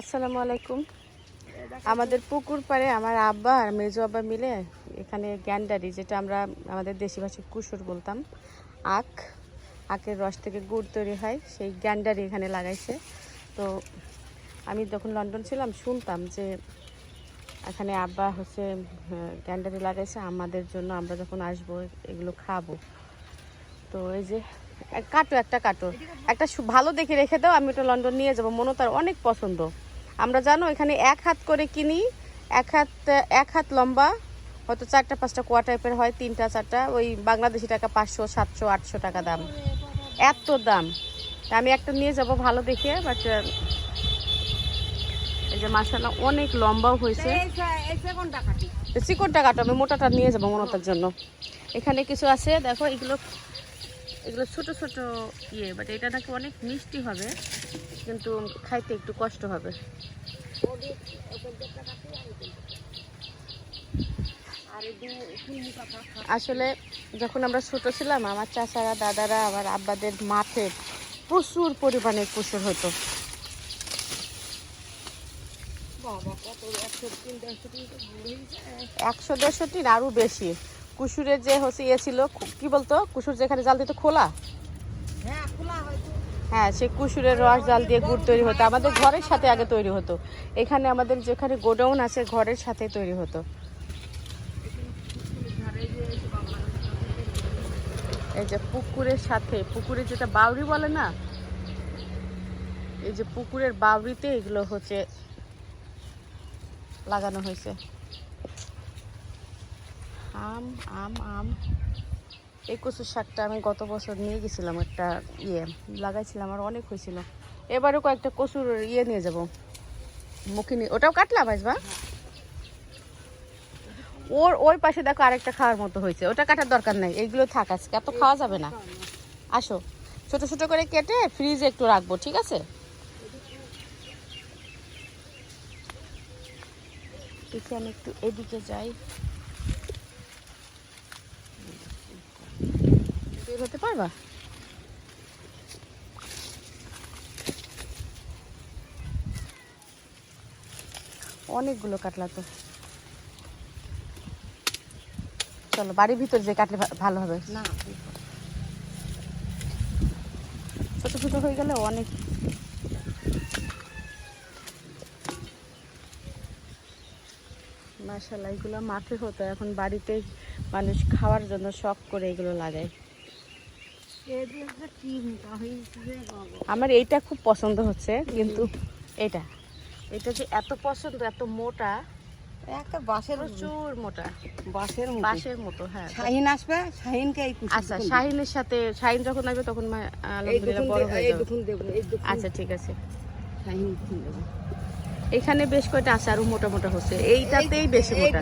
আসসালামু আলাইকুম। আমাদের পুকুর পাড়ে আমার আব্বা আর মেজো আব্বা মিলে এখানে গ্যান্ডারি, যেটা আমরা আমাদের দেশি ভাষায় কুসুর বলতাম, আখ। আখের রস থেকে গুড় তৈরি হয়, সেই গ্যান্ডারি এখানে লাগাইছে। তো আমি যখন লন্ডন ছিলাম, শুনতাম যে এখানে আব্বা হচ্ছে গ্যান্ডারি লাগাইছে, আমাদের জন্য আমরা যখন আসব, এগুলো খাব। তো এই যে কাটো একটা কাটো। একটা ভালো দেখে রেখে দাও আমি ওটা লন্ডন নিয়ে যাব। মনে তার অনেক পছন্দ। আমরা জানো এখানে এক হাত করে কিনি এক হাত এক হাত লম্বা হয়তো চারটা পাঁচটা কোয়া টাইপের হয় তিনটা চারটা। ওই বাংলাদেশি টাকা পাঁচশো সাতশো আটশো টাকা দাম। এত দাম। আমি একটা নিয়ে যাব ভালো দেখে বাট এই যে মাসালা অনেক লম্বাও হয়েছে। চিকনটা কাটো আমি মোটাটা নিয়ে যাব মনতার জন্য। এখানে কিছু আছে দেখো এগুলো এগুলো ছোট ছোট ইয়ে বাট এটা নাকি অনেক মিষ্টি হবে, কিন্তু খাইতে একটু কষ্ট হবে। আসলে যখন আমরা ছোট ছিলাম, আমার চাচারা, দাদারা, আমার আব্বাদের মাঠে প্রচুর পরিমাণে কুসুর হতো। একশো দেড়শো টিন আরও বেশি। কুসুরের যে হচ্ছে ইয়ে ছিল কি বলতো? কুসুর যেখানে জাল দিত খোলা? হ্যাঁ সে কুসুরের রস জাল দিয়ে গুড় তৈরি হতো। আমাদের ঘরের সাথে আগে তৈরি হতো। এখানে আমাদের যেখানে গোডাউন আছে ঘরের সাথে তৈরি হতো। এই যে পুকুরের সাথে পুকুরে যেটা বাউরি বলে না? এই যে পুকুরের বাউরিতে এগুলো হচ্ছে লাগানো হয়েছে। আম আম আম। এই কচুর শাকটা আমি গত বছর নিয়ে গেছিলাম একটা ইয়ে লাগাইছিলাম আর অনেক হয়েছিল। এবারও কয়েকটা কচুর ইয়ে নিয়ে যাব। মুখে নিয়ে ওটাও কাটলাম আসবা ওর, ওই পাশে দেখো আরেকটা খাওয়ার মতো হয়েছে। ওটা কাটার দরকার নাই। এইগুলো থাক আজকে, এত খাওয়া যাবে না। আসো। ছোট ছোট করে কেটে ফ্রিজে একটু রাখব, ঠিক আছে? আমি একটু এদিকে যাই। বের হতে পারবা? অনেকগুলো কাটলা তো। চলো বাড়ির ভিতর যে কাটলে ভালো হবে। না ছোট ছোট হয়ে গেলে অনেক মাসাল্লাহ এগুলো মাঠে হতো। এখন বাড়িতে মানুষ খাওয়ার জন্য শখ করে এগুলো লাগায়। আমার এইটা খুব পছন্দ হচ্ছে কিন্তু এটা এটা যে এত পছন্দ এত মোটা একটা বাসের প্রচুর মোটা। মতো বাঁশের মতো হ্যাঁ। শাহিন আসবে শাহিনকে এই কুচি আচ্ছা শাহিনের সাথে শাহিন যখন আসবে তখন আলহামদুলিল্লাহ বড় হয়ে যাবে। দেখুন দেবো এই দেখুন আচ্ছা ঠিক আছে। শাহিন এখানে বেশ কয়টা আছে আরও মোটা মোটা হচ্ছে। এইটাতেই বেশি মোটা।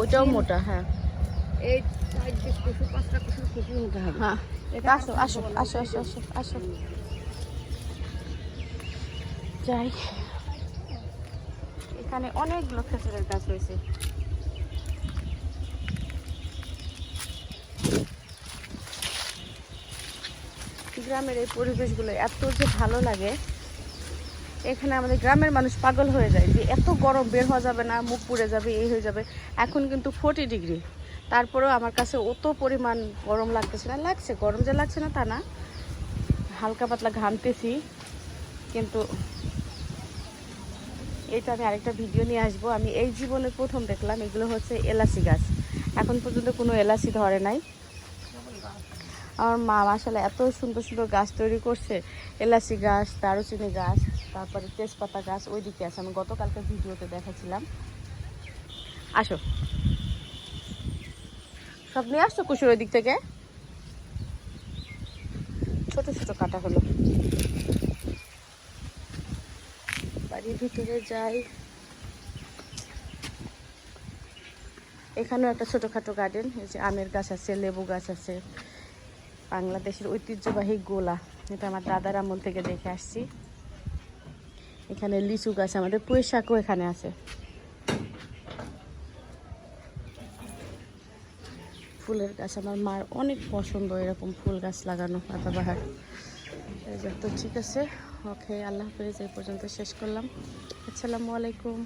ওটাও মোটা হ্যাঁ। এই চার দিক কুসুর পাঁচটা কুসুর কুসুর মতো হবে। হ্যাঁ। এটা আসো আসো আসো আসো আসো আসো। যাই। এখানে অনেকগুলো খেজুরের গাছ রয়েছে। গ্রামের এই পরিবেশগুলো এত যে ভালো লাগে। এখানে আমাদের গ্রামের মানুষ পাগল হয়ে যায় যে এত গরম বের হওয়া যাবে না মুখ পুড়ে যাবে এই হয়ে যাবে। এখন কিন্তু ফোর্টি ডিগ্রি তারপরেও আমার কাছে অত পরিমাণ গরম লাগতেছে না। লাগছে, গরম যে লাগছে না তা না। হালকা পাতলা ঘামতেছি। কিন্তু এটা আমি আরেকটা ভিডিও নিয়ে আসব। আমি এই জীবনে প্রথম দেখলাম, এগুলো হচ্ছে এলাচি গাছ। এখন পর্যন্ত কোনো এলাচি ধরে নাই। আমার মা আসলে এত সুন্দর সুন্দর গাছ তৈরি করছে। এলাচি গাছ, দারুচিনি গাছ, তারপরে তেজপাতা গাছ ওই দিকে আছে। আমি গতকালকে ভিডিওতে দেখাচ্ছিলাম আসো। সব নিয়ে আসছো দিক থেকে? ছোট ছোট কাটা হলো। বাড়ির ভিতরে যাই। এখানেও একটা ছোটোখাটো গার্ডেন এই যে আমের গাছ আছে, লেবু গাছ আছে। বাংলাদেশের ঐতিহ্যবাহী গোলা, এটা আমার দাদার আমল থেকে দেখে আসছি। এখানে লিচু গাছ, আমাদের পুঁই শাকও এখানে আছে। ফুলের গাছ। আমার মার অনেক পছন্দ এরকম ফুল গাছ লাগানো, পাতাবাহার। এই তো ঠিক আছে, ওকে, আল্লাহ হাফিজ, এই পর্যন্ত শেষ করলাম। আসসালামু আলাইকুম।